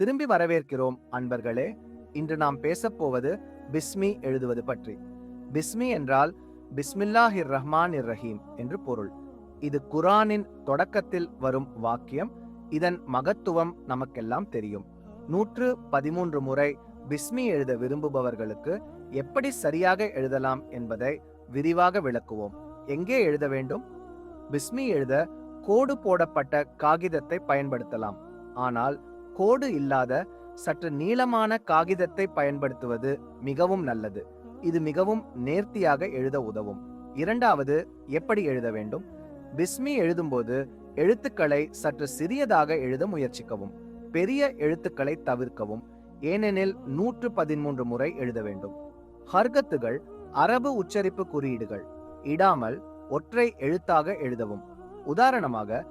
திரும்பி வரவேற்கிறோம் அன்பர்களே. இன்று நாம் பேசப்போவது பிஸ்மி எழுதுவது பற்றி. பிஸ்மி என்றால் பிஸ்மில்லாஹிர் ரஹ்மான் இர் ரஹீம் என்று பொருள். இது குரானின் தொடக்கத்தில் வரும் வாக்கியம். இதன் மகத்துவம் நமக்கெல்லாம் தெரியும். நூற்று பதிமூன்று முறை பிஸ்மி எழுத விரும்புபவர்களுக்கு எப்படி சரியாக எழுதலாம் என்பதை விரிவாக விளக்குவோம். எங்கே எழுத வேண்டும்? பிஸ்மி எழுத கோடு போடப்பட்ட காகிதத்தை பயன்படுத்தலாம். ஆனால் கோடு இல்லாத சற்று நீளமான காகிதத்தை பயன்படுத்துவது மிகவும் நல்லது. இது மிகவும் நேர்த்தியாக எழுத உதவும். இரண்டாவது எப்படி எழுத வேண்டும்? பிஸ்மி எழுதும்போது எழுத்துக்களை சற்று சிறியதாக எழுத முயற்சிக்கவும். பெரிய எழுத்துக்களை தவிர்க்கவும். ஏனெனில் நூற்று பதிமூன்று முறை எழுத வேண்டும். ஹர்கத்துகள் அரபு உச்சரிப்பு குறியீடுகள். இடாமல் ஒற்றை எழுத்தாக எழுதவும். உதாரணமாக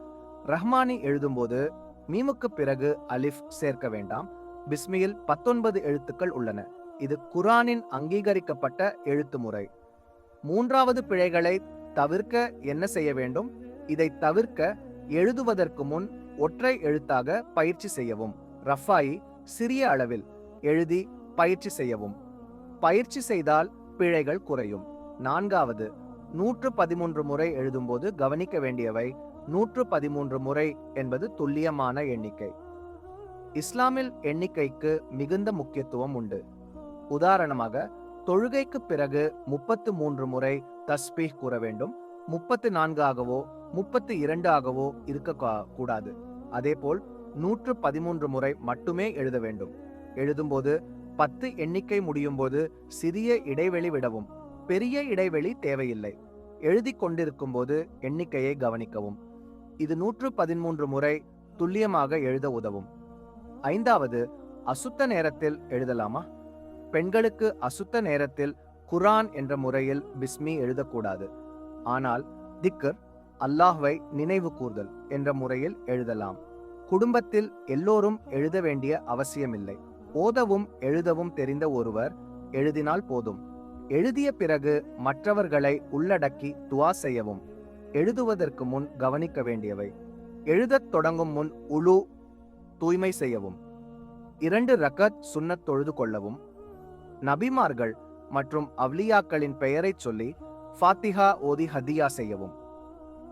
ரஹ்மானி எழுதும்போது மீமுக்கு பிறகு அலிஃப் சேர்க்க வேண்டாம். பிஸ்மியில் பத்தொன்பது எழுத்துக்கள் உள்ளன. இது குரானின் அங்கீகரிக்கப்பட்ட எழுத்து முறை. மூன்றாவது பிழைகளை தவிர்க்க என்ன செய்ய வேண்டும்? இதை தவிர்க்க எழுதுவதற்கு முன் ஒற்றை எழுத்தாக பயிற்சி செய்யவும். ரஃபாயி சிறிய அளவில் எழுதி பயிற்சி செய்யவும். பயிற்சி செய்தால் பிழைகள் குறையும். நான்காவது நூற்று பதிமூன்று முறை எழுதும்போது கவனிக்க வேண்டியவை நூற்று பதிமூன்று முறை என்பது துல்லியமான எண்ணிக்கை. இஸ்லாமில் எண்ணிக்கைக்கு மிகுந்த முக்கியத்துவம் உண்டு. உதாரணமாக தொழுகைக்கு பிறகு முப்பத்து மூன்று முறை தஸ்பீஹ் கூற வேண்டும் முப்பத்து நான்கு ஆகவோ முப்பத்து இரண்டு ஆகவோ இருக்க கூடாது. அதேபோல் நூற்று பதிமூன்று முறை மட்டுமே எழுத வேண்டும். எழுதும்போது பத்து எண்ணிக்கை முடியும் போது சிறிய இடைவெளி விடவும் பெரிய இடைவெளி தேவையில்லை. எழுதி கொண்டிருக்கும் போது எண்ணிக்கையை கவனிக்கவும். இது நூற்று பதிமூன்று முறை துல்லியமாக எழுத உதவும். ஐந்தாவது அசுத்த நேரத்தில் எழுதலாமா? பெண்களுக்கு அசுத்த நேரத்தில் குரான் என்ற முறையில் பிஸ்மி எழுதக்கூடாது. ஆனால் திக்கர் அல்லாஹ்வை நினைவு கூர்தல் என்ற முறையில் எழுதலாம். குடும்பத்தில் எல்லோரும் எழுத வேண்டிய அவசியமில்லை. ஓதவும் எழுதவும் தெரிந்த ஒருவர் எழுதினால் போதும். எழுதிய பிறகு மற்றவர்களை உள்ளடக்கி துவா செய்யவும். எழுதுவதற்கு முன் கவனிக்க வேண்டியவை. எழுதத் தொடங்கும் முன் உழு தூய்மை செய்யவும். இரண்டு ரக்கத் சுன்னத் தொழுது கொள்ளவும். நபிமார்கள் மற்றும் அவ்லியாக்களின் பெயரைச் சொல்லி ஃபாத்திஹா ஓதி ஹதியா செய்யவும்.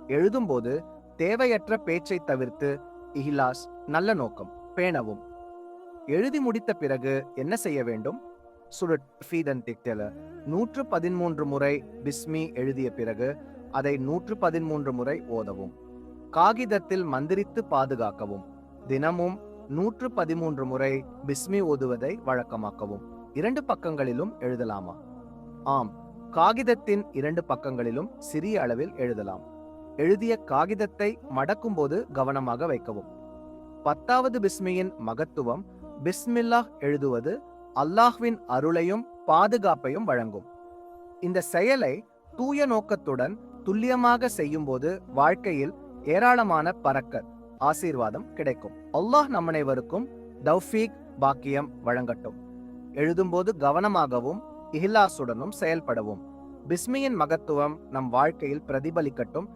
எழுதும்போது தேவையற்ற பேச்சை தவிர்த்து இஹிலாஸ் நல்ல நோக்கம் பேணவும். எழுதி முடித்த பிறகு என்ன செய்ய வேண்டும்? சுருட் ஃபீதன் திக்டெல நூற்று பதிமூன்று முறை பிஸ்மி எழுதிய பிறகு அதை நூற்று பதிமூன்று முறை ஓதவும். காகிதத்தில் மந்திரித்து பாதுகாக்கவும். தினமும் நூற்று பதிமூன்று முறை பிஸ்மி ஓதுவதை வழக்கமாக்கவும். இரண்டு பக்கங்களிலும் எழுதலாமா? ஆம். காகிதத்தின் இரண்டு பக்கங்களிலும் சிறிய அளவில் எழுதலாம். எழுதிய காகிதத்தை மடக்கும்போது கவனமாக வைக்கவும். பத்தாவது பிஸ்மியின் மகத்துவம் பிஸ்மில்லாஹ் எழுதுவது அல்லாஹ்வின் அருளையும் பாதுகாப்பையும் வழங்கும். இந்த செயலை தூய நோக்கத்துடன் துல்லியமாக செய்யும்போது வாழ்க்கையில் ஏராளமான பறக்க ஆசீர்வாதம் கிடைக்கும். அல்லாஹ் நம் அனைவருக்கும் தௌஃபீக் பாக்கியம் வழங்கட்டும். எழுதும்போது கவனமாகவும் இஹ்லாசுடனும் செயல்படவும். பிஸ்மியின் மகத்துவம் நம் வாழ்க்கையில் பிரதிபலிக்கட்டும்.